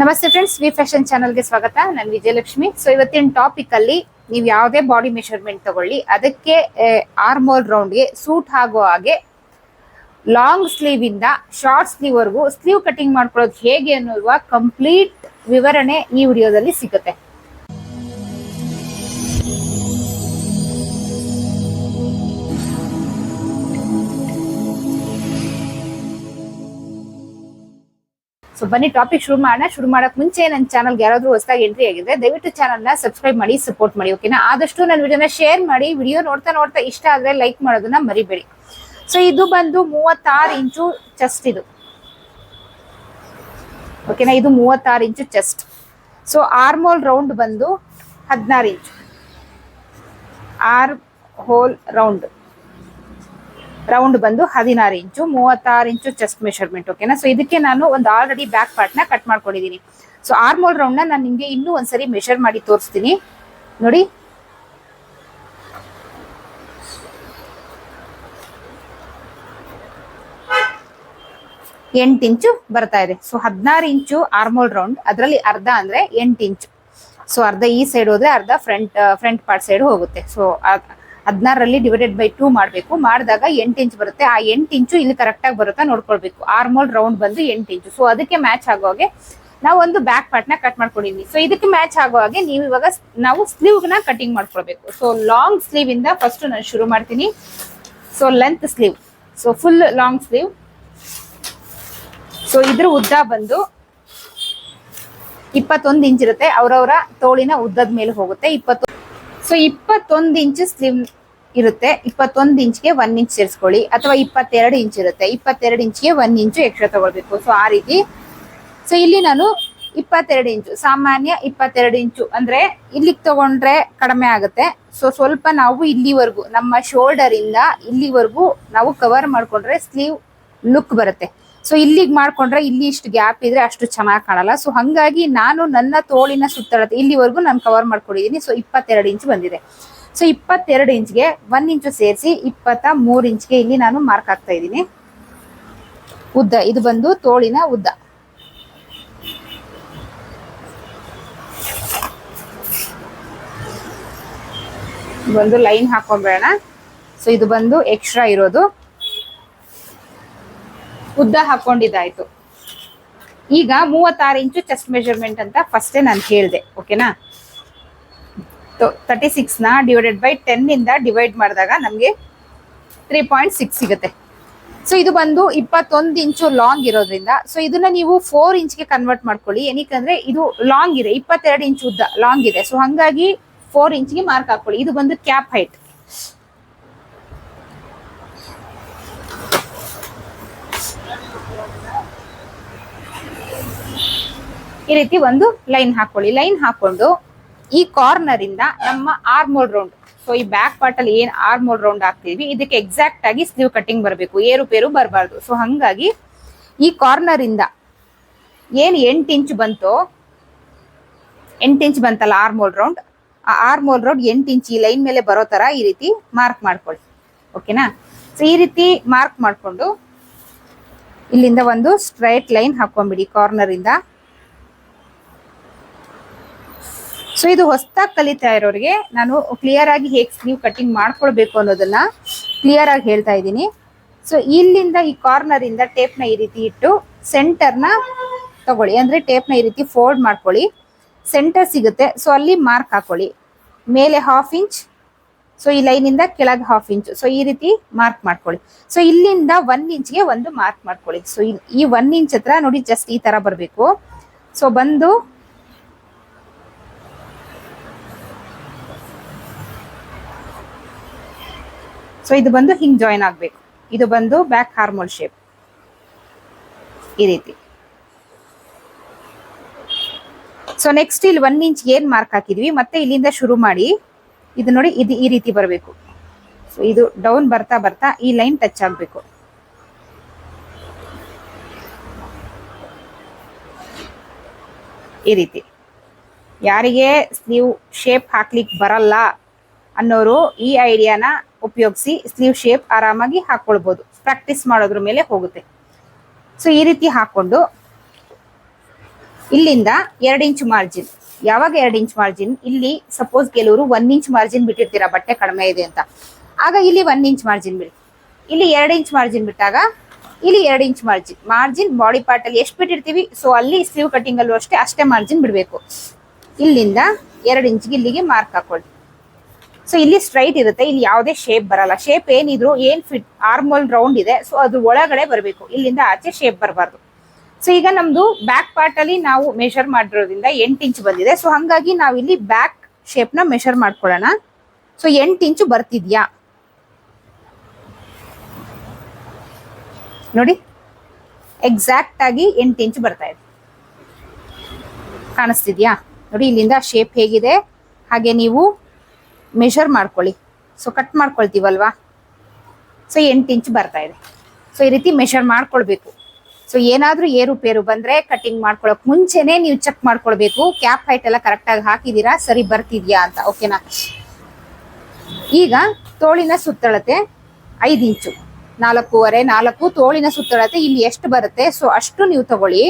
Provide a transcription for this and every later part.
ನಮಸ್ತೆ friends V fashion ಚಾನಲ್ಗೆ ಸ್ವಾಗತ. ನಾನು ವಿಜಯಲಕ್ಷ್ಮಿ. ಸೊ ಇವತ್ತಿನ ಟಾಪಿಕ್ ಅಲ್ಲಿ ನೀವು ಯಾವುದೇ ಬಾಡಿ ಮೆಷರ್ಮೆಂಟ್ ತಗೊಳ್ಳಿ, ಅದಕ್ಕೆ ಆರ್ಮೋಲ್ ರೌಂಡ್ಗೆ ಸೂಟ್ ಆಗೋ ಹಾಗೆ ಲಾಂಗ್ ಸ್ಲೀವ್ ಇಂದ ಶಾರ್ಟ್ ಸ್ಲೀವ್ ವರ್ಗೂ ಸ್ಲೀವ್ ಕಟಿಂಗ್ ಮಾಡ್ಕೊಳ್ಳೋದು ಹೇಗೆ ಅನ್ನುವ ಕಂಪ್ಲೀಟ್ ವಿವರಣೆ ಈ ವಿಡಿಯೋದಲ್ಲಿ ಸಿಗುತ್ತೆ. ಸೊ ಬನ್ನಿ ಟಾಪಿಕ್ ಶುರು ಮಾಡೋಣ. ಶುರು ಮಾಡಕ್ ಮುಂಚೆ ನನ್ನ ಚಾನಲ್ಗೆ ಯಾರಾದ್ರೂ ಹೊಸದಾಗಿ ಎಂಟ್ರಿ ಆಗಿದ್ರೆ ದಯವಿಟ್ಟು ಚಾನಲ್ನ ಸಬ್ಸ್ಕ್ರೈಬ್ ಮಾಡಿ ಸಪೋರ್ಟ್ ಮಾಡಿ ಓಕೆನಾ ಆದಷ್ಟು ನನ್ನ ವಿಡಿಯೋನ ಶೇರ್ ಮಾಡಿ ವಿಡಿಯೋ ನೋಡ್ತಾ ನೋಡ್ತಾ ಇಷ್ಟ ಆದ್ರೆ ಲೈಕ್ ಮಾಡೋದನ್ನ ಮರಿಬೇಡಿ. ಸೊ ಇದು ಬಂದು ಮೂವತ್ತಾರು ಇಂಚು ಚೆಸ್ಟ್ ಇದು. ಓಕೆನಾ ಇದು ಮೂವತ್ತಾರು ಇಂಚು ಚೆಸ್ಟ್ ಸೊ ಆರ್ಮೋಲ್ ರೌಂಡ್ ಬಂದು ಹದಿನಾರು ಇಂಚು. ಆರ್ ಹೋಲ್ ರೌಂಡ್ ರೌಂಡ್ ಬಂದು ಹದಿನಾರು ಇಂಚು, ಮೂವತ್ತಾರು ಇಂಚು ಚೆಸ್ಟ್ ಮೆಷರ್ಮೆಂಟ್ ಓಕೆನಾ ಸೊ ಇದಕ್ಕೆ ನಾನು ಒಂದು ಆಲ್ರೆಡಿ ಬ್ಯಾಕ್ ಪಾರ್ಟ್ನ ಕಟ್ ಮಾಡ್ಕೊಂಡಿದ್ದೀನಿ ಸೊ ಆರ್ಮೋಲ್ ರೌಂಡ್ನ ನಾನು ನಿಮ್ಗೆ ಇನ್ನೂ ಒಂದ್ಸರಿ ಮೆಷರ್ ಮಾಡಿ ತೋರಿಸ್ತೀನಿ. ನೋಡಿ. ಎಂಟು ಇಂಚು ಬರ್ತಾ ಇದೆ. ಸೊ ಹದಿನಾರು ಇಂಚು ಆರ್ಮೋಲ್ ರೌಂಡ್ ಅದರಲ್ಲಿ ಅರ್ಧ ಅಂದ್ರೆ ಎಂಟು ಇಂಚು. ಸೊ ಅರ್ಧ ಈ ಸೈಡ್ ಹೋದ್ರೆ ಅರ್ಧ ಫ್ರಂಟ್ ಫ್ರಂಟ್ ಪಾರ್ಟ್ ಸೈಡ್ ಹೋಗುತ್ತೆ. ಸೊ ಹದಿನಾರರಲ್ಲಿ ಡಿವೈಡೆಡ್ ಬೈ ಟೂ ಮಾಡಬೇಕು. ಮಾಡಿದಾಗ ಎಂಟು ಇಂಚ್ ಬರುತ್ತೆ. ಆ ಎಂಟು ಇಂಚು ಇಲ್ಲಿ ಕರೆಕ್ಟಾಗಿ ಬರುತ್ತಾ ನೋಡ್ಕೊಳ್ಬೇಕು. ಆರ್ಮೋಲ್ ರೌಂಡ್ ಬಂದು ಎಂಟು ಇಂಚು ಸೊ ಅದಕ್ಕೆ ಮ್ಯಾಚ್ ಆಗೋ ಹಾಗೆ ನಾವು ಒಂದು ಬ್ಯಾಕ್ ಪಾರ್ಟ್ನ ಕಟ್ ಮಾಡ್ಕೊಂಡಿದ್ವಿ. ಸೊ ಇದಕ್ಕೆ ಮ್ಯಾಚ್ ಆಗೋ ಹಾಗೆ ನೀವು ಇವಾಗ ನಾವು ಸ್ಲೀವ್ನ ಕಟಿಂಗ್ ಮಾಡ್ಕೊಳ್ಬೇಕು. ಸೊ ಲಾಂಗ್ ಸ್ಲೀವ್ ಇಂದ ಫಸ್ಟ್ ನಾನು ಶುರು ಮಾಡ್ತೀನಿ. So length sleeve so full long sleeve so ಇದ್ರ ಉದ್ದ ಬಂದು ಇಪ್ಪತ್ತೊಂದು ಇಂಚ್ ಇರುತ್ತೆ. ಅವರವರ ತೋಳಿನ ಉದ್ದದ ಮೇಲೆ ಹೋಗುತ್ತೆ. ಇಪ್ಪತ್ತು ಸೊ ಇಪ್ಪತ್ತೊಂದು ಇಂಚ್ ಸ್ಲಿಮ್ ಇರುತ್ತೆ. ಇಪ್ಪತ್ತೊಂದು ಇಂಚ್ಗೆ ಒನ್ ಇಂಚ್ ಸೇರಿಸ್ಕೊಳ್ಳಿ. ಅಥವಾ ಇಪ್ಪತ್ತೆರಡು ಇಂಚ್ ಇರುತ್ತೆ. ಇಪ್ಪತ್ತೆರಡು ಇಂಚ್ಗೆ ಒನ್ ಇಂಚು ಎಕ್ಸ್ಟ್ರಾ ತಗೊಳ್ಬೇಕು. ಸೊ ಆ ರೀತಿ. ಸೊ ಇಲ್ಲಿ ನಾನು ಇಪ್ಪತ್ತೆರಡು ಇಂಚು ಸಾಮಾನ್ಯ ಇಪ್ಪತ್ತೆರಡು ಇಂಚು ಅಂದ್ರೆ ಇಲ್ಲಿಗೆ ತಗೊಂಡ್ರೆ ಕಡಿಮೆ ಆಗುತ್ತೆ. ಸೊ ಸ್ವಲ್ಪ ನಾವು ಇಲ್ಲಿವರೆಗೂ, ನಮ್ಮ ಶೋಲ್ಡರ್ ಇಂದ ಇಲ್ಲಿವರೆಗೂ ನಾವು ಕವರ್ ಮಾಡ್ಕೊಂಡ್ರೆ ಸ್ಲೀವ್ ಲುಕ್ ಬರುತ್ತೆ. ಸೊ ಇಲ್ಲಿಗೆ ಮಾಡ್ಕೊಂಡ್ರೆ ಇಲ್ಲಿ ಇಷ್ಟು ಗ್ಯಾಪ್ ಇದ್ರೆ ಅಷ್ಟು ಚೆನ್ನಾಗಿ ಕಾಣಲ್ಲ. ಸೊ ಹಂಗಾಗಿ ನಾನು ನನ್ನ ತೋಳಿನ ಸುತ್ತಳತೆ ಇಲ್ಲಿವರೆಗೂ ನಾನು ಕವರ್ ಮಾಡ್ಕೊಂಡಿದ್ದೀನಿ ಸೊ ಇಪ್ಪತ್ತೆರಡು ಇಂಚ್ ಬಂದಿದೆ. ಸೊ ಇಪ್ಪತ್ತೆರಡು ಇಂಚ್ಗೆ ಒನ್ ಇಂಚು ಸೇರಿಸಿ ಇಪ್ಪತ್ತ ಮೂರು ಇಂಚ್ಗೆ ಇಲ್ಲಿ ನಾನು ಮಾರ್ಕ್ ಹಾಕ್ತಾ ಇದ್ದೀನಿ ಉದ್ದ, ಇದು ಬಂದು ತೋಳಿನ ಉದ್ದ. ಬಂದು ಲೈನ್ ಹಾಕೊಂಡ್ಬೇಡ ಸೊ ಇದು ಬಂದು ಎಕ್ಸ್ಟ್ರಾ ಇರೋದು. ಉದ್ದ ಹಾಕೊಂಡಿದ್ದಾಯ್ತು. ಈಗ ಮೂವತ್ತಾರು ಇಂಚು ಚೆಸ್ಟ್ ಮೆಜರ್ಮೆಂಟ್ ಅಂತ ಫಸ್ಟೇ ನಾನು ಹೇಳಿದೆ ಓಕೆನಾ ತರ್ಟಿ ಸಿಕ್ಸ್ನ ಡಿವೈಡೆಡ್ ಬೈ ಟೆನ್ ಇಂದ ಡಿವೈಡ್ ಮಾಡಿದಾಗ ನಮಗೆ ತ್ರೀ ಪಾಯಿಂಟ್ ಸಿಕ್ಸ್ ಸಿಗುತ್ತೆ. ಸೊ ಇದು ಬಂದು ಇಪ್ಪತ್ತೊಂದು ಇಂಚು ಲಾಂಗ್ ಇರೋದ್ರಿಂದ ಸೊ ಇದನ್ನ ನೀವು ಫೋರ್ ಇಂಚ್ಗೆ ಕನ್ವರ್ಟ್ ಮಾಡ್ಕೊಳ್ಳಿ. ಏನಕ್ಕಂದ್ರೆ, ಇದು ಲಾಂಗ್ ಇದೆ, ಇಪ್ಪತ್ತೆರಡು ಇಂಚ್ ಉದ್ದ ಲಾಂಗ್ ಇದೆ. ಸೊ ಹಂಗಾಗಿ ಫೋರ್ ಇಂಚ್ಗೆ ಮಾರ್ಕ್ ಹಾಕೊಳ್ಳಿ. ಇದು ಬಂದು ಕ್ಯಾಪ್ ಹೈಟ್ ಈ ರೀತಿ ಒಂದು ಲೈನ್ ಹಾಕೊಳ್ಳಿ. ಲೈನ್ ಹಾಕೊಂಡು ಈ ಕಾರ್ನರ್ ಇಂದ ನಮ್ಮ ಆರ್ಮೋಲ್ ರೌಂಡ್ ಸೊ ಈ ಬ್ಯಾಕ್ ಪಾರ್ಟ್ ಅಲ್ಲಿ ಏನ್ ಆರ್ಮೋಲ್ ರೌಂಡ್ ಹಾಕ್ತಿದ್ವಿ, ಇದಕ್ಕೆ ಎಕ್ಸಾಕ್ಟ್ ಆಗಿ ಸ್ಲೀವ್ ಕಟಿಂಗ್ ಬರಬೇಕು. ಏರುಪೇರು ಬರಬಾರ್ದು. ಸೊ ಹಂಗಾಗಿ ಈ ಕಾರ್ನರ್ ಇಂದ ಏನ್ ಎಂಟು ಇಂಚ್ ಬಂತೋ, ಎಂಟು ಇಂಚ್ ಬಂತಲ್ಲ ಆರ್ಮೋಲ್ ರೌಂಡ್ ಆ ಆರ್ಮೋಲ್ ರೌಂಡ್ ಎಂಟು ಇಂಚ್ ಈ ಲೈನ್ ಮೇಲೆ ಬರೋ ತರ ಈ ರೀತಿ ಮಾರ್ಕ್ ಮಾಡ್ಕೊಳ್ಳಿ. ಓಕೆನಾ ಸೊ ಈ ರೀತಿ ಮಾರ್ಕ್ ಮಾಡಿಕೊಂಡು ಇಲ್ಲಿಂದ ಒಂದು ಸ್ಟ್ರೈಟ್ ಲೈನ್ ಹಾಕೊಂಡ್ಬಿಡಿ ಕಾರ್ನರ್ ಇಂದ. ಸೊ ಇದು ಹೊಸದಾಗಿ ಕಲಿತಾ ಇರೋರಿಗೆ ನಾನು ಕ್ಲಿಯರ್ ಆಗಿ ಹೇಗೆ ಸ್ಲೀವ್ ಕಟಿಂಗ್ ಮಾಡ್ಕೊಳ್ಬೇಕು ಅನ್ನೋದನ್ನ ಕ್ಲಿಯರ್ ಆಗಿ ಹೇಳ್ತಾ ಇದ್ದೀನಿ. ಸೊ ಇಲ್ಲಿಂದ ಈ ಕಾರ್ನರ್ ಇಂದ ಟೇಪ್ನ ಈ ರೀತಿ ಇಟ್ಟು ಸೆಂಟರ್ನ ತಗೊಳ್ಳಿ. ಅಂದ್ರೆ ಟೇಪ್ನ ಈ ರೀತಿ ಫೋಲ್ಡ್ ಮಾಡ್ಕೊಳ್ಳಿ. ಸೆಂಟರ್ ಸಿಗುತ್ತೆ. ಸೊ ಅಲ್ಲಿ ಮಾರ್ಕ್ ಹಾಕೊಳ್ಳಿ. ಮೇಲೆ ಹಾಫ್ ಇಂಚ್ ಸೊ ಈ ಲೈನ್ ಇಂದ ಕೆಳಗೆ ಹಾಫ್ ಇಂಚ್ ಸೊ ಈ ರೀತಿ ಮಾರ್ಕ್ ಮಾಡ್ಕೊಳ್ಳಿ. ಸೊ ಇಲ್ಲಿಂದ ಒನ್ ಇಂಚ್ಗೆ ಒಂದು ಮಾರ್ಕ್ ಮಾಡ್ಕೊಳ್ಳಿ. ಸೊ ಈ ಒನ್ ಇಂಚ್ ಹತ್ರ ನೋಡಿ ಜಸ್ಟ್ ಈ ತರ ಬರಬೇಕು. ಸೊ ಬಂದು ಸೊ ಇದು ಬಂದು ಹಿಂಗೆ ಜಾಯಿನ್ ಆಗಬೇಕು. ಇದು ಬಂದು ಬ್ಯಾಕ್ ಹಾರ್ಮೋಲ್ ಶೇಪ್ ಈ ರೀತಿ. ಸೊ ನೆಕ್ಸ್ಟ್ ಇಲ್ಲಿ ಒನ್ ಇಂಚ್ ಏನ್ ಮಾರ್ಕ್ ಹಾಕಿದ್ವಿ, ಮತ್ತೆ ಇಲ್ಲಿಂದ ಶುರು ಮಾಡಿ, ಇದು ನೋಡಿ, ಇದು ಈ ರೀತಿ ಬರಬೇಕು. ಸೊ ಇದು ಡೌನ್ ಬರ್ತಾ ಬರ್ತಾ ಈ ಲೈನ್ ಟಚ್ ಆಗಬೇಕು. ಈ ರೀತಿ. ಯಾರಿಗೆ ನೀವು ಶೇಪ್ ಹಾಕ್ಲಿಕ್ಕೆ ಬರಲ್ಲ ಅನ್ನೋರು ಈ ಐಡಿಯಾನ ಉಪಯೋಗಿಸಿ ಸ್ಲೀವ್ ಶೇಪ್ ಆರಾಮಾಗಿ ಹಾಕ್ಕೊಳ್ಬೋದು ಪ್ರಾಕ್ಟೀಸ್ ಮಾಡೋದ್ರ ಮೇಲೆ ಹೋಗುತ್ತೆ. ಸೊ ಈ ರೀತಿ ಹಾಕೊಂಡು ಇಲ್ಲಿಂದ ಎರಡು ಇಂಚ್ ಮಾರ್ಜಿನ್ ಯಾವಾಗ ಎರಡು ಇಂಚ್ ಮಾರ್ಜಿನ್ ಇಲ್ಲಿ ಸಪೋಸ್ ಕೆಲವರು ಒನ್ ಇಂಚ್ ಮಾರ್ಜಿನ್ ಬಿಟ್ಟಿರ್ತೀರಾ, ಬಟ್ಟೆ ಕಡಿಮೆ ಇದೆ ಅಂತ. ಆಗ ಇಲ್ಲಿ ಒನ್ ಇಂಚ್ ಮಾರ್ಜಿನ್ ಬಿಡಿ. ಇಲ್ಲಿ ಎರಡು ಇಂಚ್ ಮಾರ್ಜಿನ್ ಬಿಟ್ಟಾಗ ಇಲ್ಲಿ ಎರಡು inch margin margin body part ಅಲ್ಲಿ ಎಷ್ಟು ಬಿಟ್ಟಿರ್ತೀವಿ? ಸೊ ಅಲ್ಲಿ ಸ್ಲೀವ್ ಕಟಿಂಗ್ ಅಲ್ಲೂ ಅಷ್ಟೇ ಅಷ್ಟೇ ಮಾರ್ಜಿನ್ ಬಿಡಬೇಕು. ಇಲ್ಲಿಂದ ಎರಡು ಇಂಚ್ಗೆ ಇಲ್ಲಿಗೆ ಮಾರ್ಕ್ ಹಾಕೊಳ್ಳಿ ಸೊ ಇಲ್ಲಿ ಸ್ಟ್ರೈಟ್ ಇರುತ್ತೆ. ಇಲ್ಲಿ ಯಾವುದೇ ಶೇಪ್ ಬರಲ್ಲ. ಶೇಪ್ ಏನಿದ್ರು ಏನ್ ಫಿಟ್ ಆರ್ಮಲ್ ರೌಂಡ್ ಇದೆ. ಸೊ ಅದು ಒಳಗಡೆ ಬರಬೇಕು. ಇಲ್ಲಿಂದ ಆಚೆ ಶೇಪ್ ಬರಬಾರ್ದು. ಸೊ ಈಗ ನಮ್ದು ಬ್ಯಾಕ್ ಪಾರ್ಟ್ ಅಲ್ಲಿ ನಾವು ಮೆಷರ್ ಮಾಡಿರೋದ್ರಿಂದ ಎಂಟು ಇಂಚ್ ಬಂದಿದೆ. ಸೊ ಹಂಗಾಗಿ ನಾವು ಇಲ್ಲಿ ಬ್ಯಾಕ್ ಶೇಪ್ನ ಮೆಷರ್ ಮಾಡ್ಕೊಳ್ಳೋಣ. ಸೊ ಎಂಟು ಇಂಚು ಬರ್ತಿದ್ಯಾ? ನೋಡಿ. ಎಕ್ಸಾಕ್ಟ್ ಆಗಿ ಎಂಟು ಇಂಚ್ ಬರ್ತಾ ಇದೆ. ಕಾಣಿಸ್ತಿದ್ಯಾ? ನೋಡಿ, ಇಲ್ಲಿಂದ ಶೇಪ್ ಹೇಗಿದೆ. ಹಾಗೆ ನೀವು ಮೆಷರ್ ಮಾಡ್ಕೊಳ್ಳಿ. ಸೊ ಕಟ್ ಮಾಡ್ಕೊಳ್ತೀವಲ್ವಾ? ಸೊ ಎಂಟು ಇಂಚ್ ಬರ್ತಾ ಇದೆ. ಸೊ ಈ ರೀತಿ ಮೆಷರ್ ಮಾಡ್ಕೊಳ್ಬೇಕು. ಸೊ ಏನಾದರೂ ಏರುಪೇರು ಬಂದರೆ ಕಟಿಂಗ್ ಮಾಡ್ಕೊಳ್ಳೋಕೆ ಮುಂಚೆನೇ ನೀವು ಚೆಕ್ ಮಾಡ್ಕೊಳ್ಬೇಕು. ಕ್ಯಾಪ್ ಹೈಟ್ ಎಲ್ಲ ಕರೆಕ್ಟಾಗಿ ಹಾಕಿದ್ದೀರಾ ಸರಿ, ಬರ್ತಿದ್ಯಾ ಅಂತ. ಓಕೆನಾ ಈಗ ತೋಳಿನ ಸುತ್ತಳತೆ ಐದು ಇಂಚು. ನಾಲ್ಕೂವರೆ, ನಾಲ್ಕು ತೋಳಿನ ಸುತ್ತಳತೆ ಇಲ್ಲಿ ಎಷ್ಟು ಬರುತ್ತೆ? ಸೊ ಅಷ್ಟು ನೀವು ತಗೊಳ್ಳಿ.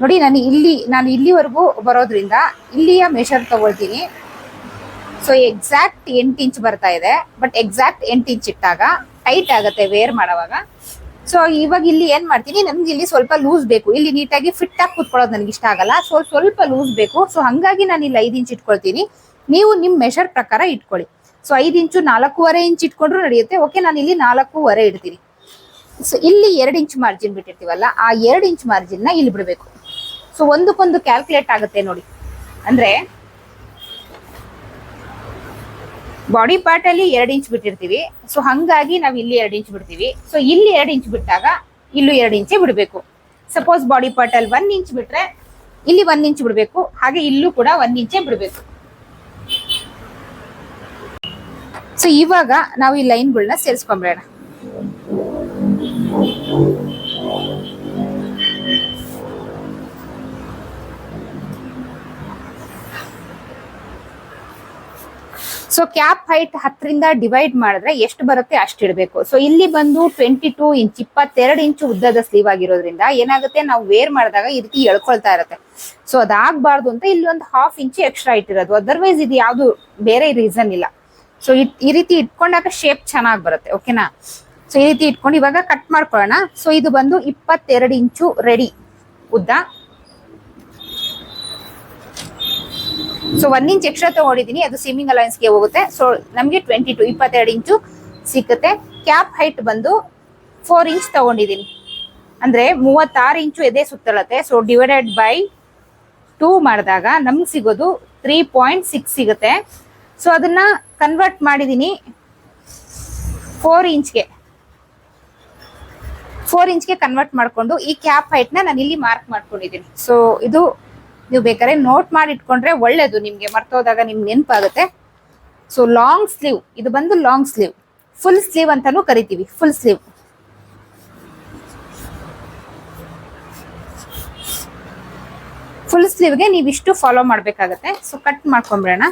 ನೋಡಿ, ನಾನು ಇಲ್ಲಿ, ನಾನು ಇಲ್ಲಿವರೆಗೂ ಬರೋದ್ರಿಂದ ಇಲ್ಲಿಯ ಮೆಷರ್ ತಗೊಳ್ತೀನಿ. ಸೊ ಎಕ್ಸಾಕ್ಟ್ ಎಂಟು ಇಂಚ್ ಬರ್ತಾ ಇದೆ ಬಟ್ ಎಕ್ಸಾಕ್ಟ್ ಎಂಟು ಇಂಚ್ ಇಟ್ಟಾಗ ಟೈಟ್ ಆಗುತ್ತೆ ವೇರ್ ಮಾಡೋವಾಗ. ಸೊ ಇವಾಗ ಇಲ್ಲಿ ಏನ್ ಮಾಡ್ತೀನಿ, ನಮ್ಗೆ ಇಲ್ಲಿ ಸ್ವಲ್ಪ ಲೂಸ್ ಬೇಕು. ಇಲ್ಲಿ ನೀಟಾಗಿ ಫಿಟ್ ಆಗಿ ಕುತ್ಕೊಳ್ಳೋದು ನನಗೆ ಇಷ್ಟ ಆಗಲ್ಲ. ಸೊ ಸ್ವಲ್ಪ ಲೂಸ್ ಬೇಕು. ಸೊ ಹಂಗಾಗಿ ನಾನು ಇಲ್ಲಿ ಐದು ಇಂಚ್ ಇಟ್ಕೊಳ್ತೀನಿ. ನೀವು ನಿಮ್ ಮೆಷರ್ ಪ್ರಕಾರ ಇಟ್ಕೊಳ್ಳಿ. ಸೊ ಐದು ಇಂಚು ನಾಲ್ಕೂವರೆ ಇಂಚ್ ಇಟ್ಕೊಂಡ್ರು ನಡೆಯುತ್ತೆ. ಓಕೆ ನಾನು ಇಲ್ಲಿ ನಾಲ್ಕೂವರೆ ಇಡ್ತೀನಿ. ಸೊ ಇಲ್ಲಿ ಎರಡು ಇಂಚ್ ಮಾರ್ಜಿನ್ ಬಿಟ್ಟಿರ್ತೀವಲ್ಲ, ಆ ಎರಡು ಇಂಚ್ ಮಾರ್ಜಿನ್ ಇಲ್ಲಿ ಬಿಡಬೇಕು. ಸೊ ಒಂದಕ್ಕೊಂದು ಕ್ಯಾಲ್ಕುಲೇಟ್ ಆಗುತ್ತೆ ನೋಡಿ. ಅಂದ್ರೆ ಬಾಡಿ ಪಾರ್ಟ್ ಅಲ್ಲಿ ಎರಡು ಇಂಚ್ ಬಿಟ್ಟಿರ್ತೀವಿ. ಸೊ ಹಂಗಾಗಿ ನಾವು ಇಲ್ಲಿ ಎರಡು ಇಂಚ್ ಬಿಡ್ತೀವಿ. ಸೊ ಇಲ್ಲಿ ಎರಡು ಇಂಚ್ ಬಿಟ್ಟಾಗ ಇಲ್ಲೂ ಎರಡು ಇಂಚೆ ಬಿಡಬೇಕು. ಸಪೋಸ್ ಬಾಡಿ ಪಾರ್ಟ್ ಅಲ್ಲಿ ಒಂದ್ ಇಂಚ್ ಬಿಟ್ರೆ ಇಲ್ಲಿ ಒಂದ್ ಇಂಚ್ ಬಿಡಬೇಕು. ಹಾಗೆ ಇಲ್ಲೂ ಕೂಡ ಒಂದ್ ಇಂಚೆ ಬಿಡಬೇಕು. ಸೊ ಇವಾಗ ನಾವು ಈ ಲೈನ್ಗಳನ್ನ ಸೇರಿಸ್ಕೊಂಬಿಡೋಣ. ಸೊ ಕ್ಯಾಪ್ ಹೈಟ್ ಹತ್ತರಿಂದ ಡಿವೈಡ್ ಮಾಡಿದ್ರೆ ಎಷ್ಟು ಬರುತ್ತೆ ಅಷ್ಟು ಇಡಬೇಕು. ಸೊ ಇಲ್ಲಿ ಬಂದು ಟ್ವೆಂಟಿ ಟೂ ಇಂಚ್ ಇಪ್ಪತ್ತೆರಡು ಇಂಚು ಉದ್ದದ ಸ್ಲೀವ್ ಆಗಿರೋದ್ರಿಂದ ಏನಾಗುತ್ತೆ? ನಾವು ವೇರ್ ಮಾಡಿದಾಗ ಈ ರೀತಿ ಎಳ್ಕೊಳ್ತಾ ಇರುತ್ತೆ. ಸೊ ಅದಾಗಬಾರ್ದು ಅಂತ ಇಲ್ಲಿ ಒಂದು ಹಾಫ್ ಇಂಚ್ ಎಕ್ಸ್ಟ್ರಾ ಇಟ್ಟಿರೋದು. ಅದರ್ವೈಸ್ ಇದು ಯಾವುದು ಬೇರೆ ರೀಸನ್ ಇಲ್ಲ. ಸೊ ಈ ರೀತಿ ಇಟ್ಕೊಂಡಾಗ ಶೇಪ್ ಚೆನ್ನಾಗಿ ಬರುತ್ತೆ ಓಕೆನಾ ಸೊ ಈ ರೀತಿ ಇಟ್ಕೊಂಡು ಇವಾಗ ಕಟ್ ಮಾಡ್ಕೊಳ್ಳೋಣ. ಸೊ ಇದು ಬಂದು ಇಪ್ಪತ್ತೆರಡು ಇಂಚು ರೆಡಿ ಉದ್ದ. ಸೊ ಒನ್ ಇಂಚ್ ಎಕ್ಸ್ಟ್ರಾ ತಗೊಂಡಿದ್ದೀನಿ ಅದು ಸಿಮ್ಮಿಂಗ್ ಅಲೈನ್ಸ್ಗೆ ಹೋಗುತ್ತೆ. ಸೊ ನಮಗೆ ಟ್ವೆಂಟಿ ಟು ಇಪ್ಪತ್ತೆರಡು ಇಂಚು ಸಿಕ್ಕುತ್ತೆ. ಕ್ಯಾಪ್ ಹೈಟ್ ಬಂದು ಫೋರ್ ಇಂಚ್ ತಗೊಂಡಿದ್ದೀನಿ ಅಂದ್ರೆ ಮೂವತ್ತಾರು ಇಂಚು ಎದೆ ಸುತ್ತಳತೆ ಸೊ ಡಿವೈಡೆಡ್ ಬೈ ಟೂ ಮಾಡಿದಾಗ ನಮ್ಗೆ ಸಿಗೋದು ತ್ರೀ ಪಾಯಿಂಟ್ ಸಿಕ್ಸ್ ಸಿಗುತ್ತೆ. ಸೊ ಅದನ್ನ ಕನ್ವರ್ಟ್ ಮಾಡಿದ್ದೀನಿ ಫೋರ್ ಇಂಚ್ಗೆ ಫೋರ್ ಇಂಚ್ಗೆ ಕನ್ವರ್ಟ್ ಮಾಡಿಕೊಂಡು ಈ ಕ್ಯಾಪ್ ಹೈಟ್ನ ನಾನು ಇಲ್ಲಿ ಮಾರ್ಕ್ ಮಾಡ್ಕೊಂಡಿದ್ದೀನಿ ಸೊ ಇದು ನೀವು ಬೇಕಾದ್ರೆ ನೋಟ್ ಮಾಡಿ ಇಟ್ಕೊಂಡ್ರೆ ಒಳ್ಳೇದು. ನಿಮಗೆ ಮರ್ತೋದಾಗ ನಿಮ್ಗೆ ನೆನಪಾಗುತ್ತೆ. ಸೊ ಲಾಂಗ್ ಸ್ಲೀವ್ ಇದು ಬಂದು ಲಾಂಗ್ ಸ್ಲೀವ್ ಫುಲ್ ಸ್ಲೀವ್ ಅಂತಾನೂ ಕರಿತೀವಿ. ಫುಲ್ ಸ್ಲೀವ್ ಫುಲ್ ಸ್ಲೀವ್ಗೆ ನೀವಿಷ್ಟು ಫಾಲೋ ಮಾಡ್ಬೇಕಾಗತ್ತೆ. ಸೊ ಕಟ್ ಮಾಡ್ಕೊಂಬಿಡೋಣ.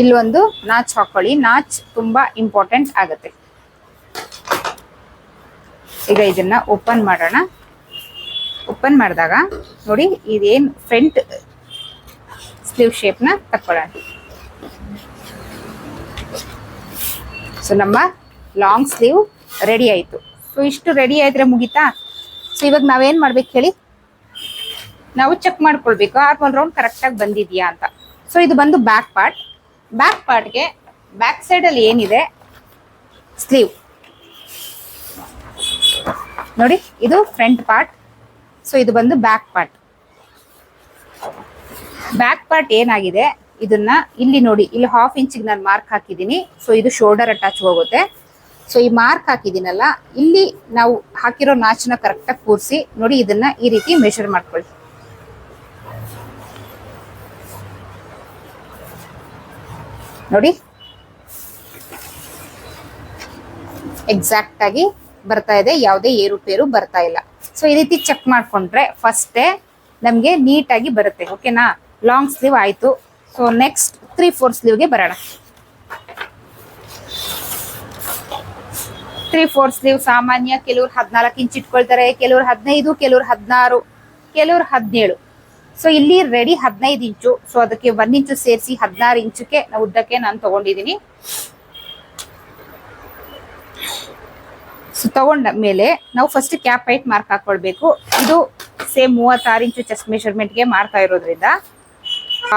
ಇಲ್ಲೊಂದು ನಾಚ್ ಹಾಕೊಳ್ಳಿ. ನಾಚ್ ತುಂಬಾ ಇಂಪಾರ್ಟೆಂಟ್ ಆಗುತ್ತೆ. ಈಗ ಇದನ್ನ ಓಪನ್ ಮಾಡೋಣ. ಓಪನ್ ಮಾಡಿದಾಗ ನೋಡಿ ಇದೇನು ಫ್ರಂಟ್ ಸ್ಲೀವ್ ಶೇಪ್ನ ತಕ್ಕೊಳ್ಳೋಣ. ಸೊ ನಮ್ಮ ಲಾಂಗ್ ಸ್ಲೀವ್ ರೆಡಿ ಆಯಿತು. ಸೊ ಇಷ್ಟು ರೆಡಿ ಆಯ್ತ್ರೆ ಮುಗೀತಾ? ಸೊ ಇವಾಗ ನಾವೇನು ಮಾಡ್ಬೇಕು ಹೇಳಿ? ನಾವು ಚೆಕ್ ಮಾಡ್ಕೊಳ್ಬೇಕು. ಆರ್ಮಲ್ ರೌಂಡ್ ಕರೆಕ್ಟಾಗಿ ಬಂದಿದೆಯಾ ಅಂತ. ಸೊ ಇದು ಬಂದು ಬ್ಯಾಕ್ ಪಾರ್ಟ್ ಬ್ಯಾಕ್ ಪಾರ್ಟ್ಗೆ ಬ್ಯಾಕ್ ಸೈಡಲ್ಲಿ ಏನಿದೆ? ಸ್ಲೀವ್ ನೋಡಿ, ಇದು ಫ್ರಂಟ್ ಪಾರ್ಟ್ ಸೊ ಇದು ಬಂದು ಬ್ಯಾಕ್ ಪಾರ್ಟ್ ಬ್ಯಾಕ್ ಪಾರ್ಟ್ ಏನಾಗಿದೆ? ಇದನ್ನ ಇಲ್ಲಿ ನೋಡಿ, ಇಲ್ಲಿ ಹಾಫ್ ಇಂಚಿಗೆ ನಾನು ಮಾರ್ಕ್ ಹಾಕಿದ್ದೀನಿ. ಸೊ ಇದು ಶೋಲ್ಡರ್ ಅಟ್ಯಾಚ್ ಹೋಗುತ್ತೆ. ಸೊ ಈ ಮಾರ್ಕ್ ಹಾಕಿದ್ದೀನಲ್ಲ, ಇಲ್ಲಿ ನಾವು ಹಾಕಿರೋ ನಾಚನ್ನ ಕರೆಕ್ಟಾಗಿ ಕೂರಿಸಿ, ನೋಡಿ, ಇದನ್ನ ಈ ರೀತಿ ಮೆಷರ್ ಮಾಡ್ಕೊಳ್ಳಿ. ನೋಡಿ. ಎಕ್ಸಾಕ್ಟ್ ಆಗಿ ಬರ್ತಾ ಇದೆ, ಯಾವುದೇ ಏರುಪೇರು ಬರ್ತಾ ಇಲ್ಲ. ಸೊ ಈ ರೀತಿ ಚೆಕ್ ಮಾಡ್ಕೊಂಡ್ರೆ ಫಸ್ಟೇ ನಮಗೆ ನೀಟಾಗಿ ಬರುತ್ತೆ ಓಕೆನಾ ಲಾಂಗ್ ಸ್ಲೀವ್ ಆಯ್ತು. ಸೊ ನೆಕ್ಸ್ಟ್ ತ್ರೀ ಫೋರ್ ಸ್ಲೀವ್ಗೆ ಬರೋಣ. ತ್ರೀ ಫೋರ್ ಸ್ಲೀವ್ ಸಾಮಾನ್ಯ, ಕೆಲವ್ರು ಹದಿನಾಲ್ಕು ಇಂಚ್ ಇಟ್ಕೊಳ್ತಾರೆ, ಕೆಲವ್ರು ಹದಿನೈದು, ಕೆಲವ್ರು ಹದಿನಾರು, ಕೆಲವ್ರು ಹದಿನೇಳು. ಸೊ ಇಲ್ಲಿ ರೆಡಿ ಹದಿನೈದು ಇಂಚು. ಸೊ ಅದಕ್ಕೆ ಒಂದ್ ಇಂಚು ಸೇರಿಸಿ ಹದಿನಾರು ಇಂಚಕ್ಕೆ ಉದ್ದಕ್ಕೆ ನಾನು ತಗೊಂಡಿದ್ದೀನಿ. ಸೊ ತಗೊಂಡ ಮೇಲೆ ನಾವು ಫಸ್ಟ್ ಕ್ಯಾಪ್ ಹೈಟ್ ಮಾರ್ಕ್ ಹಾಕೊಳ್ಬೇಕು. ಇದು ಸೇಮ್ ಮೂವತ್ತಾರು ಇಂಚು ಚೆಸ್ಟ್ ಮೆಷರ್ಮೆಂಟ್ಗೆ ಮಾಡ್ತಾ ಇರೋದ್ರಿಂದ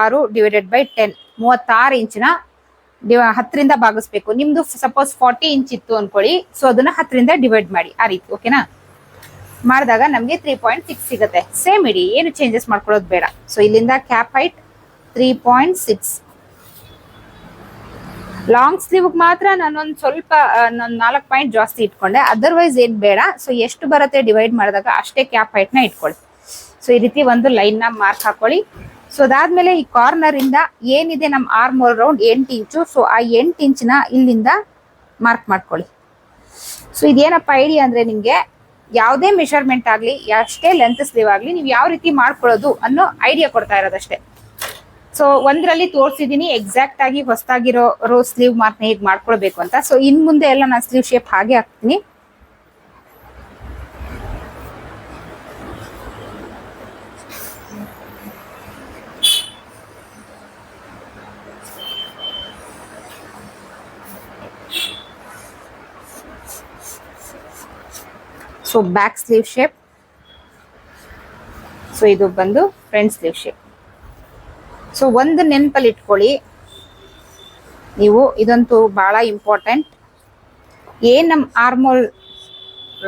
ಆರು ಡಿವೈಡೆಡ್ ಬೈ ಟೆನ್ ಮೂವತ್ತಾರು ಇಂಚಿನ ಹತ್ತರಿಂದ ಭಾಗಿಸ್ಬೇಕು. ನಿಮ್ದು ಸಪೋಸ್ ಫಾರ್ಟಿ ಇಂಚ್ ಇತ್ತು ಅನ್ಕೊಳ್ಳಿ. ಸೊ ಅದನ್ನ ಹತ್ತರಿಂದ ಡಿವೈಡ್ ಮಾಡಿ. ಆ ರೀತಿ ಓಕೆನಾ ಮಾಡಿದಾಗ ನಮಗೆ ತ್ರೀ ಪಾಯಿಂಟ್ ಸಿಕ್ಸ್ ಸಿಗುತ್ತೆ. ಸೇಮ್ ಇಡಿ, ಏನು ಚೇಂಜಸ್ ಮಾಡ್ಕೊಳ್ಳೋದು ಬೇಡ. ಸೊ ಇಲ್ಲಿಂದ cap height three point six long sleeve ಮಾತ್ರ ನಾನೊಂದು ಸ್ವಲ್ಪ ನಾನು ನಾಲ್ಕು ಪಾಯಿಂಟ್ ಜಾಸ್ತಿ ಇಟ್ಕೊಂಡೆ. ಅದರ್ವೈಸ್ ಏನ್ ಬೇಡ. ಸೊ ಎಷ್ಟು ಬರುತ್ತೆ ಡಿವೈಡ್ ಮಾಡಿದಾಗ ಅಷ್ಟೇ ಕ್ಯಾಪ್ ಹೈಟ್ನ ಇಟ್ಕೊಳ್ಳಿ. ಸೊ ಈ ರೀತಿ ಒಂದು ಲೈನ್ನ ಮಾರ್ಕ್ ಹಾಕೊಳ್ಳಿ. ಸೊ ಅದಾದ್ಮೇಲೆ ಈ ಕಾರ್ನರ್ ಇಂದ ಏನಿದೆ ನಮ್ಮ ಆರ್ಮೋಲ್ ರೌಂಡ್ ಎಂಟು ಇಂಚು. ಸೊ ಆ ಎಂಟು ಇಂಚಿನ ಇಲ್ಲಿಂದ ಮಾರ್ಕ್ ಮಾಡ್ಕೊಳ್ಳಿ. ಸೊ ಇದೇನಪ್ಪ ಐಡಿಯಾ ಅಂದರೆ ನಿಮ್ಗೆ ಯಾವುದೇ ಮೆಷರ್ಮೆಂಟ್ ಆಗಲಿ, ಎಷ್ಟೇ ಲೆಂತ್ ಸ್ಲೀವ್ ಆಗಲಿ, ನೀವು ಯಾವ ರೀತಿ ಮಾಡ್ಕೊಳ್ಳೋದು ಅನ್ನೋ ಐಡಿಯಾ ಕೊಡ್ತಾ ಇರೋದಷ್ಟೇ. ಸೊ ಒಂದರಲ್ಲಿ ತೋರಿಸಿದ್ದೀನಿ ಎಕ್ಸಾಕ್ಟ್ ಆಗಿ ಹೊಸದಾಗಿರೋ ಸ್ಲೀವ್ ಮಾರ್ಕ್ನ ಹೇಗೆ ಮಾಡ್ಕೊಳ್ಬೇಕು ಅಂತ. ಸೊ ಇನ್ ಮುಂದೆ ಎಲ್ಲ ನಾನು ಸ್ಲೀವ್ ಶೇಪ್ ಹಾಗೆ ಹಾಕ್ತೀನಿ. So back sleeve shape so ಇದು ಬಂದು ಫ್ರಂಟ್ ಸ್ಲೀವ್ ಶೇಪ್ ಸೊ ಒಂದು ನೆನಪಲ್ಲಿ ಇಟ್ಕೊಳ್ಳಿ. ನೀವು ಇದಂತೂ ಭಾಳ ಇಂಪಾರ್ಟೆಂಟ್ ಏನು ನಮ್ಮ ಆರ್ಮೋಲ್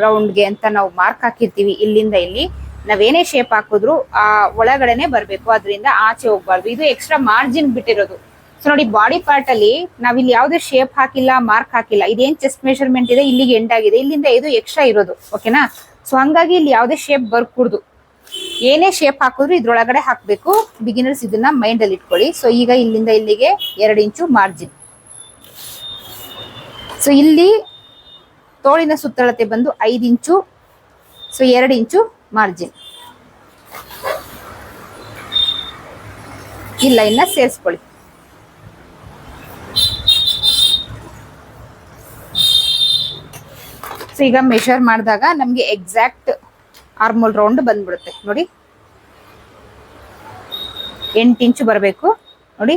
ರೌಂಡ್ಗೆ ಅಂತ ನಾವು ಮಾರ್ಕ್ ಹಾಕಿರ್ತೀವಿ ಇಲ್ಲಿಂದ ಇಲ್ಲಿ. ನಾವೇನೇ ಶೇಪ್ ಹಾಕಿದ್ರು, ಆ ಒಳಗಡೆನೆ ಬರಬೇಕು. ಅದರಿಂದ ಆಚೆ ಹೋಗ್ಬಾರ್ದು. ಇದು ಎಕ್ಸ್ಟ್ರಾ ಮಾರ್ಜಿನ್ ಬಿಟ್ಟಿರೋದು. ಸೊ ನೋಡಿ ಬಾಡಿ ಪಾರ್ಟ್ ಅಲ್ಲಿ ಇಲ್ಲಿ ಯಾವುದೇ ಶೇಪ್ ಹಾಕಿಲ್ಲ ಮಾರ್ಕ್ ಹಾಕಿಲ್ಲ, ಇದೇನ್ ಚೆಸ್ಟ್ ಮೆಷರ್ಮೆಂಟ್ ಇದೆ, ಇಲ್ಲಿಗೆ ಎಂಡ್ ಆಗಿದೆ, ಇಲ್ಲಿಂದ ಇದು ಎಕ್ಸ್ಟ್ರಾ ಇರೋದು ಓಕೆನಾ ಸೊ ಹಂಗಾಗಿ ಇಲ್ಲಿ ಯಾವುದೇ ಶೇಪ್ ಬರ್ಕೂಡ್ದು. ಏನೇ ಶೇಪ್ ಹಾಕಿದ್ರು ಇದ್ರೊಳಗಡೆ ಹಾಕ್ಬೇಕು. ಬಿಗಿನರ್ಸ್ ಇದನ್ನ ಮೈಂಡ್ ಅಲ್ಲಿ ಇಟ್ಕೊಳ್ಳಿ. ಸೊ ಈಗ ಇಲ್ಲಿಂದ ಇಲ್ಲಿಗೆ ಎರಡು ಇಂಚು ಮಾರ್ಜಿನ್ ಸೊ ಇಲ್ಲಿ ತೋಳಿನ ಸುತ್ತಳತೆ ಬಂದು ಐದು ಇಂಚು ಸೊ ಎರಡು ಇಂಚು ಮಾರ್ಜಿನ್ ಈ ಲೈನ್ನ ಸೇರಿಸ್ಕೊಳ್ಳಿ. ಈಗ ಮೆಷರ್ ಮಾಡಿದಾಗ ನಮಗೆ ಎಕ್ಸಾಕ್ಟ್ ಆರ್ಮೋಲ್ ರೌಂಡ್ ಬಂದ್ಬಿಡುತ್ತೆ. ನೋಡಿ. ಎಂಟು ಇಂಚು ಬರಬೇಕು. ನೋಡಿ.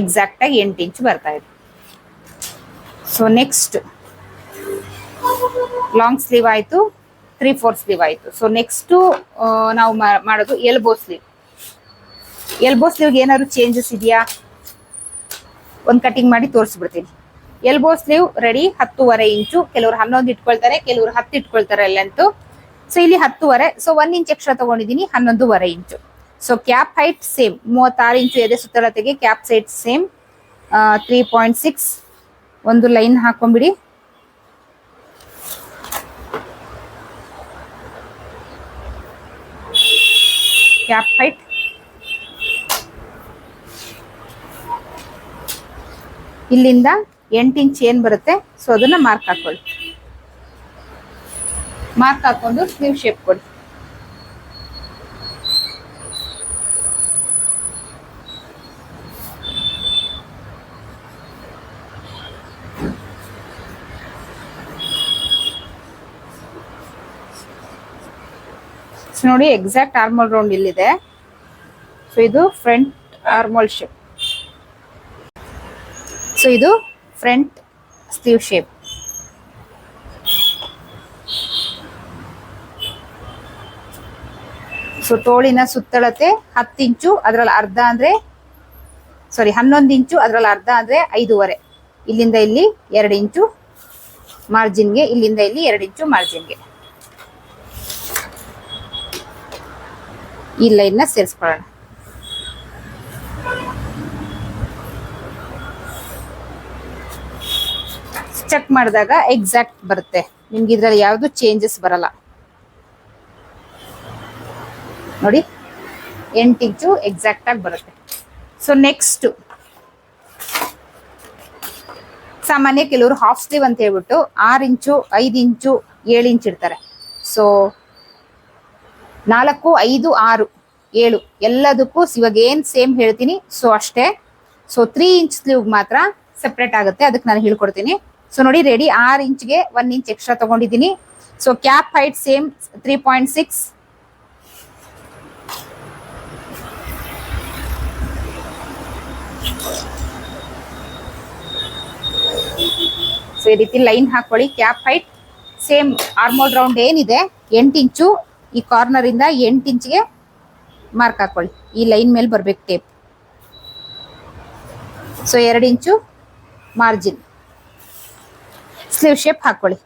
ಎಕ್ಸಾಕ್ಟ್ ಆಗಿ ಎಂಟು ಇಂಚು ಬರ್ತಾ ಇದೆ. ಸೊ ನೆಕ್ಸ್ಟ್ ಲಾಂಗ್ ಸ್ಲೀವ್ ಆಯಿತು. ತ್ರೀ ಫೋರ್ ಸ್ಲೀವ್ ಆಯಿತು ಸೊ ನೆಕ್ಸ್ಟು ನಾವು ಮಾಡೋದು ಎಲ್ಬೋ ಸ್ಲೀವ್ ಎಲ್ಬೋ ಸ್ಲೀವ್ಗೆ ಏನಾದ್ರು ಚೇಂಜಸ್ ಇದೆಯಾ? ಒಂದು ಕಟಿಂಗ್ ಮಾಡಿ ತೋರಿಸ್ಬಿಡ್ತೀನಿ. ಎಲ್ಬೋ ಸ್ಲೀವ್ ರೆಡಿ ಹತ್ತೂವರೆ ಇಂಚು. ಕೆಲವರು ಹನ್ನೊಂದು ಇಟ್ಕೊಳ್ತಾರೆ, ಕೆಲವರು ಹತ್ತು ಇಟ್ಕೊಳ್ತಾರೆ ಅಲ್ಲಂತೂ. ಸೊ ಇಲ್ಲಿ ಹತ್ತುವರೆ. ಸೊ ಒನ್ ಇಂಚ್ ಎಕ್ಸ್ಟ್ರಾ ತಗೊಂಡಿದ್ದೀನಿ, ಹನ್ನೊಂದುವರೆ inch. So cap height same ಮೂವತ್ತಾರು ಇಂಚು ಎದೆ ಸುತ್ತಳತೆಗೆ cap height same three point six ಒಂದು ಲೈನ್ ಹಾಕೊಂಡ್ಬಿಡಿ ಕ್ಯಾಪ್ ಹೈಟ್ ಇಲ್ಲಿಂದ ಎಂಟು ಇಂಚ್ ಏನು ಬರುತ್ತೆ. ಸೊ ಅದನ್ನ ಮಾರ್ಕ್ ಹಾಕೊಳ್ಳಿ. ಮಾರ್ಕ್ ಹಾಕೊಂಡು ಸ್ಲೀವ್ ಶೇಪ್ ಕೊಡಿ. ನೋಡಿ ಎಕ್ಸಾಕ್ಟ್ ಆರ್ಮೋಲ್ ರೌಂಡ್ ಇಲ್ಲಿದೆ. ಸೊ ಇದು ಫ್ರಂಟ್ ಆರ್ಮೋಲ್ ಶೇಪ್ ಸೊ ಇದು ಫ್ರಂಟ್ ಸ್ಲೀವ್ ಶೇಪ್. ಸೊ ತೋಳಿನ ಸುತ್ತಳತೆ ಹತ್ತು ಇಂಚು, ಅದ್ರಲ್ಲಿ ಅರ್ಧ ಅಂದ್ರೆ ಸಾರಿ ಹನ್ನೊಂದು ಇಂಚು, ಅದರಲ್ಲಿ ಅರ್ಧ ಅಂದರೆ ಐದೂವರೆ. ಇಲ್ಲಿಂದ ಇಲ್ಲಿ ಎರಡು ಇಂಚು ಮಾರ್ಜಿನ್ಗೆ ಇಲ್ಲಿಂದ ಇಲ್ಲಿ ಎರಡು ಇಂಚು ಮಾರ್ಜಿನ್ಗೆ ಈ ಲೈನ್ನ ಸೇರಿಸ್ಕೊಳ್ಳೋಣ. ಚೆಕ್ ಮಾಡಿದಾಗ ಎಕ್ಸಾಕ್ಟ್ ಬರುತ್ತೆ. ನಿಮ್ಗೆ ಇದ್ರಲ್ಲಿ ಯಾವುದು ಚೇಂಜಸ್ ಬರಲ್ಲ. ನೋಡಿ ಎಂಟು ಇಂಚು ಎಕ್ಸಾಕ್ಟ್ ಆಗಿ ಬರುತ್ತೆ. ಸೊ ನೆಕ್ಸ್ಟ್ ಸಾಮಾನ್ಯ ಕೆಲವರು ಹಾಫ್ ಸ್ಲೀವ್ ಅಂತ ಹೇಳ್ಬಿಟ್ಟು ಆರು ಇಂಚು, ಐದು ಇಂಚು, ಏಳು ಇಂಚ್ ಇಡ್ತಾರೆ. ಸೊ ನಾಲ್ಕು, ಐದು, ಆರು, ಏಳು, ಎಲ್ಲದಕ್ಕೂ ಇವಾಗ ಏನು ಸೇಮ್ ಹೇಳ್ತೀನಿ. ಸೊ ಅಷ್ಟೇ. ಸೊ ತ್ರೀ ಇಂಚ್ ಸ್ಲೀವ್ಗೆ ಮಾತ್ರ ಸಪ್ರೇಟ್ ಆಗುತ್ತೆ. ಅದಕ್ಕೆ ನಾನು ಹೇಳ್ಕೊಡ್ತೀನಿ. ಸೊ ನೋಡಿ ರೆಡಿ ಆರು ಇಂಚ್ಗೆ ಒನ್ ಇಂಚ್ ಎಕ್ಸ್ಟ್ರಾ ತಗೊಂಡಿದ್ದೀನಿ. So cap height same three point six so ಈ ರೀತಿ ಲೈನ್ ಹಾಕೊಳ್ಳಿ. Cap height same armhole round ಏನಿದೆ, ಎಂಟು ಇಂಚು, ಈ ಕಾರ್ನರ್ ಇಂದ ಎಂಟು ಇಂಚ್ಗೆ ಮಾರ್ಕ್ ಹಾಕೊಳ್ಳಿ. ಈ ಲೈನ್ ಮೇಲೆ ಬರ್ಬೇಕು ಟೇಪ್ ಸೊ ಎರಡು ಇಂಚು ಮಾರ್ಜಿನ್ ಸ್ಲೀವ್ ಶೇಪ್ ಹಾಕೊಳ್ಳಿ.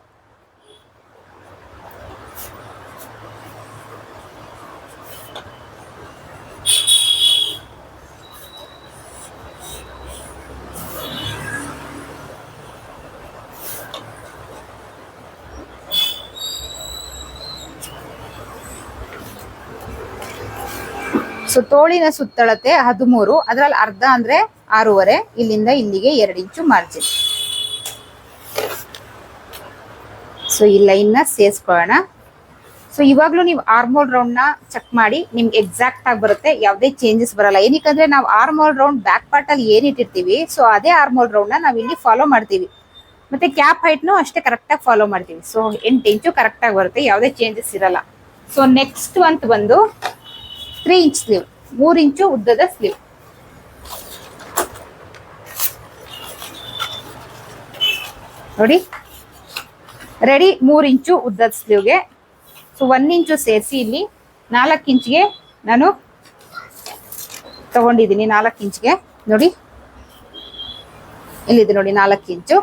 ಸೊ ತೋಳಿನ ಸುತ್ತಳತೆ ಹದಿಮೂರು, ಅದರಲ್ಲಿ ಅರ್ಧ ಅಂದ್ರೆ ಆರೂವರೆ, ಇಲ್ಲಿಂದ ಇಲ್ಲಿಗೆ ಎರಡು ಇಂಚು ಮಾರ್ಜಿನ್ ಸೊ ಈ ಲೈನ್ನ ಸೇರಿಸ್ಕೊಳ್ಳೋಣ. ಸೊ ಇವಾಗಲೂ ನೀವು ಆರ್ಮೋಲ್ ರೌಂಡ್ನ ಚೆಕ್ ಮಾಡಿ ನಿಮ್ಗೆ ಎಕ್ಸಾಕ್ಟ್ ಆಗಿ ಬರುತ್ತೆ, ಯಾವುದೇ ಚೇಂಜಸ್ ಬರಲ್ಲ. ಏನಕ್ಕಂದ್ರೆ ನಾವು ಆರ್ಮೋಲ್ ರೌಂಡ್ ಬ್ಯಾಕ್ ಪಾರ್ಟ್ ಅಲ್ಲಿ ಏನ್ ಇಟ್ಟಿರ್ತೀವಿ ಸೊ ಅದೇ ಆರ್ಮೋಲ್ ರೌಂಡ್ನ ನಾವ್ ಇಲ್ಲಿ ಫಾಲೋ ಮಾಡ್ತೀವಿ. ಮತ್ತೆ ಕ್ಯಾಪ್ ಹೈಟ್ನು ಅಷ್ಟೇ ಕರೆಕ್ಟಾಗಿ ಫಾಲೋ ಮಾಡ್ತೀವಿ. ಸೊ ಎಂಟು ಇಂಚು ಕರೆಕ್ಟಾಗಿ ಬರುತ್ತೆ, ಯಾವುದೇ ಚೇಂಜಸ್ ಇರಲ್ಲ. ಸೊ ನೆಕ್ಸ್ಟ್ ಅಂತ ಬಂದು ತ್ರೀ ಇಂಚ್ ಸ್ಲೀವ್ ಮೂರು ಇಂಚು ಉದ್ದದ ಸ್ಲೀವ್ ನೋಡಿ. ರೆಡಿ ಮೂರು ಇಂಚು ಉದ್ದದ ಸ್ಲೀವ್ಗೆ. ಸೊ ಒನ್ ಇಂಚು ಸೇರಿಸಿ ಇಲ್ಲಿ ನಾಲ್ಕು ಇಂಚ್ಗೆ ನಾನು ತಗೊಂಡಿದ್ದೀನಿ ನಾಲ್ಕು ಇಂಚ್ಗೆ. ನೋಡಿ. ಇಲ್ಲಿದೆ ನೋಡಿ ನಾಲ್ಕು ಇಂಚು.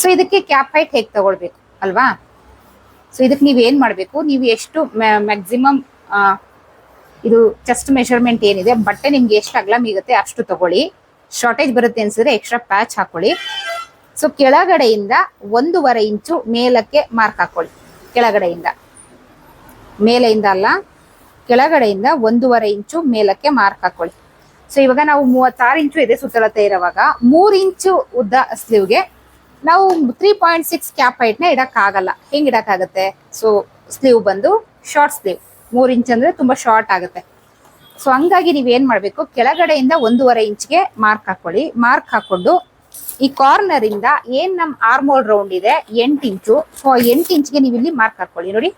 ಸೊ ಇದಕ್ಕೆ ಕ್ಯಾಪ್ ಹೈಟ್ ಹೇಗೆ ತಗೊಳ್ಬೇಕು? ಅಲ್ವಾ? ಸೊ ಇದಕ್ಕೆ ನೀವು ಏನು ಮಾಡಬೇಕು? ನೀವು ಎಷ್ಟು ಮ್ಯಾಕ್ಸಿಮಮ್ ಇದು ಚೆಸ್ಟ್ ಮೆಷರ್ಮೆಂಟ್ ಏನಿದೆ, ಬಟ್ಟೆ ನಿಮ್ಗೆ ಎಷ್ಟು ಅಗಲ ಮೀಗುತ್ತೆ ಅಷ್ಟು ತಗೊಳ್ಳಿ. ಶಾರ್ಟೇಜ್ ಬರುತ್ತೆ ಅನ್ಸಿದ್ರೆ ಎಕ್ಸ್ಟ್ರಾ ಪ್ಯಾಚ್ ಹಾಕೊಳ್ಳಿ. ಸೊ ಕೆಳಗಡೆಯಿಂದ ಒಂದೂವರೆ ಇಂಚು ಮೇಲಕ್ಕೆ ಮಾರ್ಕ್ ಹಾಕೊಳ್ಳಿ. ಕೆಳಗಡೆಯಿಂದ. ಮೇಲೆಯಿಂದ ಅಲ್ಲ, ಕೆಳಗಡೆಯಿಂದ ಒಂದೂವರೆ ಇಂಚು ಮೇಲಕ್ಕೆ ಮಾರ್ಕ್ ಹಾಕೊಳ್ಳಿ. ಸೊ ಇವಾಗ ನಾವು ಮೂವತ್ತಾರು ಇಂಚು ಇದೆ ಸುತ್ತಳತೆ ಇರುವಾಗ, ಮೂರು ಇಂಚು ಉದ್ದ ಸ್ಲೀವ್ಗೆ ನಾವು ತ್ರೀ ಪಾಯಿಂಟ್ ಸಿಕ್ಸ್ ಕ್ಯಾಪ್ ಹೈಟ್ನ ಇಡೋಕ್ಕಾಗಲ್ಲ. ಹೆಂಗೆ ಇಡಕ್ಕಾಗತ್ತೆ? ಸೊ ಸ್ಲೀವ್ ಬಂದು ಶಾರ್ಟ್ ಸ್ಲೀವ್. ಮೂರು ಇಂಚ್ ಅಂದ್ರೆ ತುಂಬಾ ಶಾರ್ಟ್ ಆಗುತ್ತೆ. ಸೊ ಹಂಗಾಗಿ ನೀವೇನು ಮಾಡಬೇಕು? ಮಾಡ್ಬೇಕು ಕೆಳಗಡೆಯಿಂದ ಒಂದೂವರೆ ಇಂಚ್ಗೆ ಮಾರ್ಕ್ ಹಾಕೊಳ್ಳಿ. ಮಾರ್ಕ್ ಹಾಕೊಂಡು ಈ ಕಾರ್ನರ್ ಇಂದ ಏನ್ ನಮ್ ಆರ್ಮೋಲ್ ರೌಂಡ್ ಇದೆ? ಎಂಟ್ ಇಂಚು. ಸೊ ಎಂಟ್ ಇಂಚ್ಗೆ ನೀವು ಇಲ್ಲಿ ಮಾರ್ಕ್ ಹಾಕೊಳ್ಳಿ. ನೋಡಿ.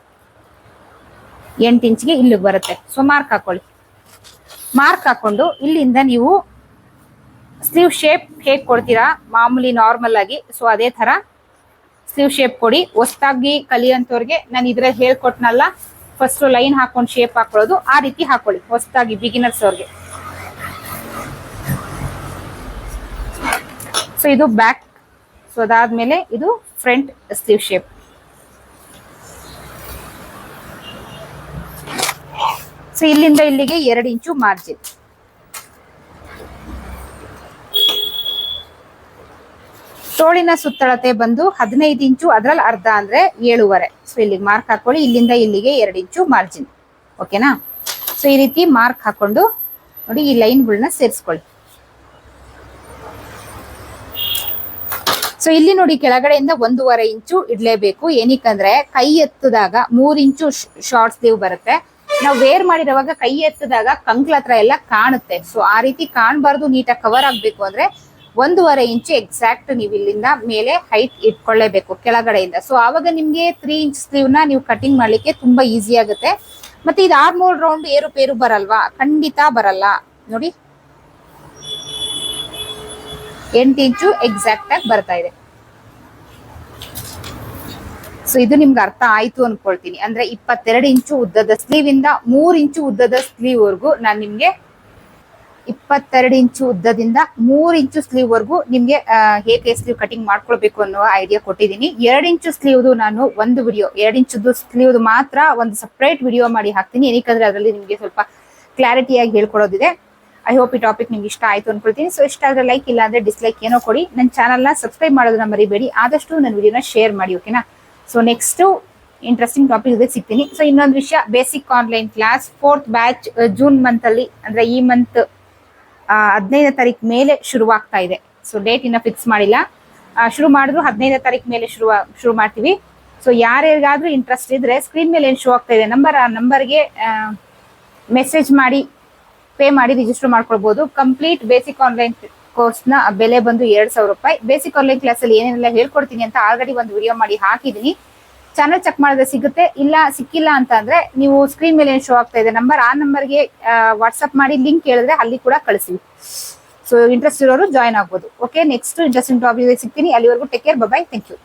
ಎಂಟ್ ಇಂಚ್ಗೆ ಇಲ್ಲಿಗೆ ಬರುತ್ತೆ. ಸೊ ಮಾರ್ಕ್ ಹಾಕೊಳ್ಳಿ. ಮಾರ್ಕ್ ಹಾಕೊಂಡು ಇಲ್ಲಿಂದ ನೀವು ಸ್ಲೀವ್ ಶೇಪ್ ಹೇಗೆ ಕೊಡ್ತೀರಾ? ಮಾಮೂಲಿ ನಾರ್ಮಲ್ ಆಗಿ. ಸೊ ಅದೇ ತರ ಸ್ಲೀವ್ ಶೇಪ್ ಕೊಡಿ. ಹೊಸ್ದಾಗಿ ಕಲಿಯಂತವ್ರಿಗೆ ನಾನು ಇದ್ರಲ್ಲಿ ಹೇಳ್ಕೊಟ್ನಲ್ಲ ಫಸ್ಟ್ ಲೈನ್ ಹಾಕೊಂಡು ಶೇಪ್ ಹಾಕೊಳ್ಳೋದು, ಆ ರೀತಿ ಹಾಕೊಳ್ಳಿ. ಹೊಸ್ತಾಗಿ ಬಿಗಿನರ್ಸ್ ಅವ್ರಿಗೆ. ಸೊ ಇದು ಬ್ಯಾಕ್ ಸೊ ಅದಾದ್ಮೇಲೆ ಇದು ಫ್ರಂಟ್ ಸ್ಲೀವ್ ಶೇಪ್ ಸೊ ಇಲ್ಲಿಂದ ಇಲ್ಲಿಗೆ ಎರಡು ಇಂಚು ಮಾರ್ಜಿನ್ ತೋಳಿನ ಸುತ್ತಳತೆ ಬಂದು ಹದಿನೈದು ಇಂಚು, ಅದ್ರಲ್ಲಿ ಅರ್ಧ ಅಂದ್ರೆ ಏಳುವರೆ. ಸೊ ಇಲ್ಲಿಗೆ ಮಾರ್ಕ್ ಹಾಕೊಳ್ಳಿ. ಇಲ್ಲಿಂದ ಇಲ್ಲಿಗೆ ಎರಡು ಇಂಚು ಮಾರ್ಜಿನ್ ಓಕೆನಾ ಸೊ ಈ ರೀತಿ ಮಾರ್ಕ್ ಹಾಕೊಂಡು ನೋಡಿ ಈ ಲೈನ್ಗಳನ್ನ ಸೇರಿಸ್ಕೊಳ್ಳಿ. ಸೊ ಇಲ್ಲಿ ನೋಡಿ ಕೆಳಗಡೆಯಿಂದ ಒಂದೂವರೆ ಇಂಚು ಇಡ್ಲೇಬೇಕು. ಏನಕ್ಕಂದ್ರೆ ಕೈ ಎತ್ತದಾಗ ಮೂರ್ ಇಂಚು ಶಾರ್ಟ್ ಸ್ಲೀವ್ ಬರುತ್ತೆ. ನಾವು ವೇರ್ ಮಾಡಿರುವಾಗ ಕೈ ಎತ್ತದಾಗ ಕಂಕ್ಲ ಹತ್ರ ಎಲ್ಲ ಕಾಣುತ್ತೆ. ಸೊ ಆ ರೀತಿ ಕಾಣಬಾರ್ದು, ನೀಟಾಗಿ ಕವರ್ ಆಗ್ಬೇಕು ಅಂದ್ರೆ ಒಂದೂವರೆ ಇಂಚು ಎಕ್ಸಾಕ್ಟ್ ನೀವು ಇಲ್ಲಿಂದ ಮೇಲೆ ಹೈಟ್ ಇಟ್ಕೊಳ್ಳೇಬೇಕು ಕೆಳಗಡೆಯಿಂದ. ಸೊ ಆವಾಗ ನಿಮ್ಗೆ ತ್ರೀ ಇಂಚ್ ಸ್ಲೀವ್ನ ನೀವು ಕಟಿಂಗ್ ಮಾಡ್ಲಿಕ್ಕೆ ತುಂಬಾ ಈಸಿ ಆಗುತ್ತೆ. ಮತ್ತೆ ಇದು ಆರ್ಮೋಲ್ ರೌಂಡ್ ಏರುಪೇರು ಬರಲ್ವಾ? ಖಂಡಿತ ಬರಲ್ಲ. ನೋಡಿ. ಎಂಟು ಇಂಚು ಎಕ್ಸಾಕ್ಟ್ ಆಗಿ ಬರ್ತಾ ಇದೆ. ಸೊ ಇದು ನಿಮ್ಗೆ ಅರ್ಥ ಆಯ್ತು ಅನ್ಕೊಳ್ತೀನಿ. ಅಂದ್ರೆ ಇಪ್ಪತ್ತೆರಡು ಇಂಚು ಉದ್ದದ ಸ್ಲೀವ್ ಇಂದ ಮೂರ್ ಇಂಚು ಉದ್ದದ ಸ್ಲೀವ್ ವರ್ಗು ನಾನು ನಿಮ್ಗೆ ಇಪ್ಪತ್ತೆರಡು ಇಂಚು ಉದ್ದದಿಂದ ಮೂರ್ ಇಂಚು ಸ್ಲೀವ್ ವರ್ಗು ನಿಮ್ಗೆ ಹೇಗೆ ಸ್ಲೀವ್ ಕಟಿಂಗ್ ಮಾಡ್ಕೊಳ್ಬೇಕು ಅನ್ನೋ ಐಡಿಯಾ ಕೊಟ್ಟಿದ್ದೀನಿ. ಎರಡು ಇಂಚು ಸ್ಲೀವ್ದು ನಾನು ಒಂದು ವಿಡಿಯೋ ಎರಡ್ ಇಂಚದ್ದು ಸ್ಲೀವ್ದು ಮಾತ್ರ ಒಂದು ಸಪ್ರೇಟ್ ವಿಡಿಯೋ ಮಾಡಿ ಹಾಕ್ತೀನಿ. ಏನಕ್ಕಂದ್ರೆ ಅದರಲ್ಲಿ ನಿಮ್ಗೆ ಸ್ವಲ್ಪ ಕ್ಲಾರಿಟಿಯಾಗಿ ಹೇಳ್ಕೊಡೋದಿದೆ. ಐ ಹೋಪ್ ಈ ಟಾಪಿಕ್ ನಿಮ್ಗೆ ಇಷ್ಟ ಆಯ್ತು ಅನ್ಕೊಳ್ತೀನಿ. ಸೊ ಇಷ್ಟ ಆದ್ರೆ ಲೈಕ್ ಇಲ್ಲ ಅಂದ್ರೆ ಡಿಸ್ಲೈಕ್ ಏನೋ ಕೊಡಿ. ನನ್ನ ಚಾನಲ್ನ ಸಬ್ಸ್ಕ್ರೈಬ್ ಮಾಡೋದನ್ನ ಮರಿಬೇಡಿ. ಆದಷ್ಟು ನನ್ನ ವಿಡಿಯೋನ ಶೇರ್ ಮಾಡಿ ಓಕೆನಾ ಸೊ ನೆಕ್ಸ್ಟ್ ಇಂಟ್ರೆಸ್ಟಿಂಗ್ ಟಾಪಿಕ್ ಇದಕ್ಕೆ ಸಿಗ್ತೀನಿ. ಸೊ ಇನ್ನೊಂದು ವಿಷಯ basic online class fourth batch June month ಅಲ್ಲಿ, ಅಂದ್ರೆ ಈ ಮಂತ್ ಹದಿನೈದನೇ ತಾರೀಕು ಮೇಲೆ ಶುರುವಾಗ್ತಾ ಇದೆ. ಸೊ ಡೇಟ್ ಇನ್ನ ಫಿಕ್ಸ್ ಮಾಡಿಲ್ಲ. ಶುರು ಮಾಡಿದ್ರು ಹದಿನೈದನೇ ತಾರೀಕು ಮೇಲೆ ಶುರು ಶುರು ಮಾಡ್ತೀವಿ. ಸೊ ಯಾರ್ಯಾರಿಗಾದ್ರೂ ಇಂಟ್ರೆಸ್ಟ್ ಇದ್ರೆ ಸ್ಕ್ರೀನ್ ಮೇಲೆ ಏನು ಶೋ ಆಗ್ತಾ ಇದೆ, ನಂಬರ್, ಆ ನಂಬರ್ಗೆ ಮೆಸೇಜ್ ಮಾಡಿ. ಪೇ ಮಾಡಿ ರಿಜಿಸ್ಟರ್ ಮಾಡ್ಕೊಳ್ಬಹುದು ಕಂಪ್ಲೀಟ್ ಬೇಸಿಕ್ ಆನ್ಲೈನ್ ಕೋರ್ಸ್ನ ಬೆಲೆ ಬಂದು ಎರಡ್ ಸಾವಿರ ರೂಪಾಯಿ. ಬೇಸಿಕ್ ಆನ್ಲೈನ್ ಕ್ಲಾಸಲ್ಲಿ ಏನೇನೆಲ್ಲ ಹೇಳ್ಕೊಡ್ತೀನಿ ಅಂತ ಆಲ್ರೆಡಿ ಒಂದು ವಿಡಿಯೋ ಮಾಡಿ ಹಾಕಿದೀನಿ. ಚಾನಲ್ ಚೆಕ್ ಮಾಡಿದ್ರೆ ಸಿಗುತ್ತೆ. ಇಲ್ಲ, ಸಿಕ್ಕಿಲ್ಲ ಅಂತ ಅಂದ್ರೆ ನೀವು ಸ್ಕ್ರೀನ್ ಮೇಲೆ ಏನು ಶೋ ಆಗ್ತಾ ಇದೆ? ನಂಬರ್ ಆ ನಂಬರ್ಗೆ ವಾಟ್ಸ್ಆಪ್ ಮಾಡಿ ಲಿಂಕ್ ಹೇಳಿದ್ರೆ ಅಲ್ಲಿ ಕೂಡ ಕಳಿಸಿ ಸೊ ಇಂಟ್ರೆಸ್ಟ್ ಇರೋರು ಜಾಯ್ನ್ ಆಗ್ಬೋದು. ಓಕೆ ನೆಕ್ಸ್ಟ್ ಇಂಟ್ರೆಸ್ಟಿಂಗ್ ಟಾಪಿಕ್ ಸಿಗ್ತೀನಿ. ಅಲ್ಲಿವರೆಗೂ take care bye thank you